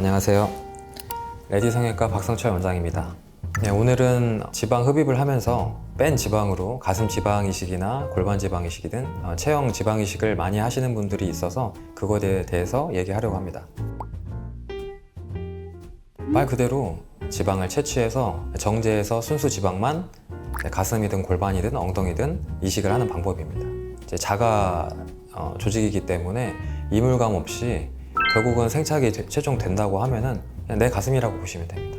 안녕하세요. 레디 성형외과 박성철 원장입니다. 네, 오늘은 지방 흡입을 하면서 뺀 지방으로 가슴 지방 이식이나 골반 지방 이식이 든 어, 체형 지방 이식을 많이 하시는 분들이 있어서 그것에 대해서 얘기하려고 합니다. 말 그대로 지방을 채취해서 정제해서 순수 지방만 가슴이든 골반이든 엉덩이든 이식을 하는 방법입니다. 자가 어, 조직이기 때문에 이물감 없이 결국은 생착이 되- 최종 된다고 하면은 내 가슴이라고 보시면 됩니다.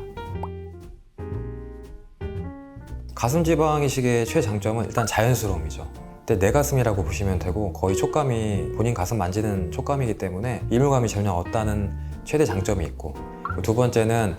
가슴 지방 이식의 최장점은 일단 자연스러움이죠. 근데 내 가슴이라고 보시면 되고 거의 촉감이 본인 가슴 만지는 촉감이기 때문에 이물감이 전혀 없다는 최대 장점이 있고 두 번째는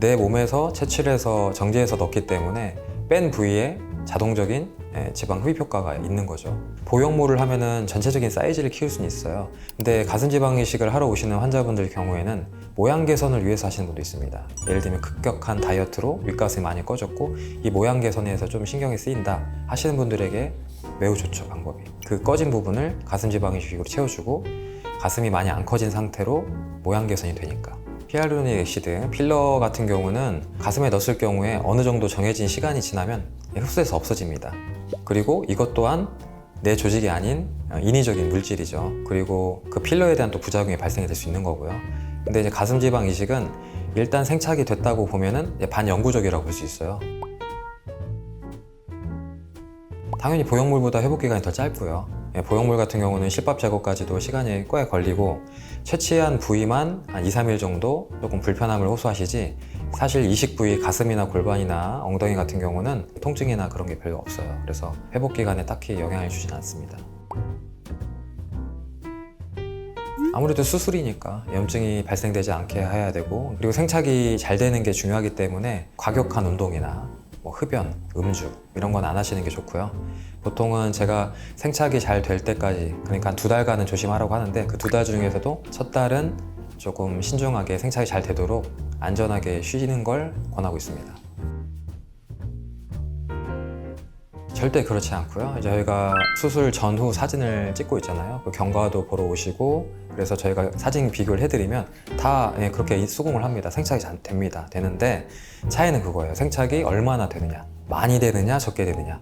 내 몸에서 채취를 해서 정제해서 넣기 때문에 뺀 부위에 자동적인 예, 지방 흡입 효과가 있는 거죠. 보형물을 하면은 전체적인 사이즈를 키울 수는 있어요. 근데 가슴 지방 이식을 하러 오시는 환자분들 경우에는 모양 개선을 위해서 하시는 분도 있습니다. 예를 들면 급격한 다이어트로 윗가슴이 많이 꺼졌고 이 모양 개선에서 좀 신경이 쓰인다 하시는 분들에게 매우 좋죠 방법이. 그 꺼진 부분을 가슴 지방 이식으로 채워주고 가슴이 많이 안 커진 상태로 모양 개선이 되니까. 히알루로닉 액시드 필러 같은 경우는 가슴에 넣었을 경우에 어느 정도 정해진 시간이 지나면 흡수해서 없어집니다. 그리고 이것 또한 내 조직이 아닌 어, 인위적인 물질이죠. 그리고 그 필러에 대한 또 부작용이 발생이 될 수 있는 거고요. 근데 이제 가슴 지방 이식은 일단 생착이 됐다고 보면은 반영구적이라고 볼 수 있어요. 당연히 보형물보다 회복 기간이 더 짧고요. 예, 보형물 같은 경우는 실밥 제거까지도 시간이 꽤 걸리고 채취한 부위만 한 2, 3일 정도 조금 불편함을 호소하시지 사실 이식 부위 가슴이나 골반이나 엉덩이 같은 경우는 통증이나 그런 게 별로 없어요. 그래서 회복 기간에 딱히 영향을 주진 않습니다. 아무래도 수술이니까 염증이 발생되지 않게 해야 되고 그리고 생착이 잘 되는 게 중요하기 때문에 과격한 운동이나 뭐 흡연, 음주 이런 건 안 하시는 게 좋고요. 보통은 제가 생착이 잘 될 때까지 그러니까 한 두 달간은 조심하라고 하는데 그 두 달 중에서도 첫 달은 조금 신중하게 생착이 잘 되도록 안전하게 쉬는 걸 권하고 있습니다. 절대 그렇지 않고요. 저희가 수술 전후 사진을 찍고 있잖아요. 그 경과도 보러 오시고 그래서 저희가 사진 비교를 해드리면 다 예, 그렇게 수긍을 합니다. 생착이 잘 됩니다. 되는데 차이는 그거예요. 생착이 얼마나 되느냐, 많이 되느냐, 적게 되느냐.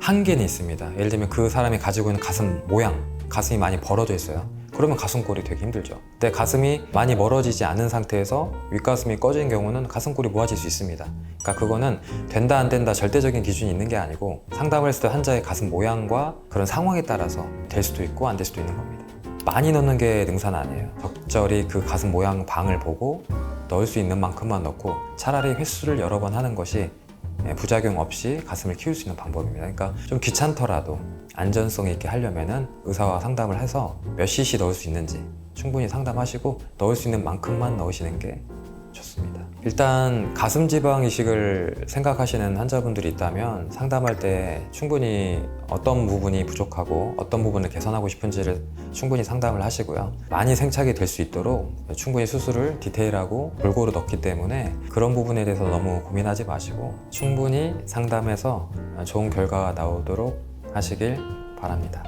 한계는 있습니다. 예를 들면 그 사람이 가지고 있는 가슴 모양, 가슴이 많이 벌어져 있어요. 그러면 가슴골이 되게 힘들죠. 근데 가슴이 많이 멀어지지 않은 상태에서 윗가슴이 꺼진 경우는 가슴골이 모아질 수 있습니다. 그러니까 그거는 된다 안 된다 절대적인 기준이 있는 게 아니고 상담을 했을 때 환자의 가슴 모양과 그런 상황에 따라서 될 수도 있고 안 될 수도 있는 겁니다. 많이 넣는 게 능사는 아니에요. 적절히 그 가슴 모양 방을 보고 넣을 수 있는 만큼만 넣고 차라리 횟수를 여러 번 하는 것이 예, 부작용 없이 가슴을 키울 수 있는 방법입니다. 그러니까 좀 귀찮더라도 안전성 있게 하려면은 의사와 상담을 해서 몇 cc 넣을 수 있는지 충분히 상담하시고 넣을 수 있는 만큼만 넣으시는 게 좋습니다. 일단 가슴 지방 이식을 생각하시는 환자분들이 있다면 상담할 때 충분히 어떤 부분이 부족하고 어떤 부분을 개선하고 싶은지를 충분히 상담을 하시고요. 많이 생착이 될 수 있도록 충분히 수술을 디테일하고 골고루 넣기 때문에 그런 부분에 대해서 너무 고민하지 마시고 충분히 상담해서 좋은 결과가 나오도록 하시길 바랍니다.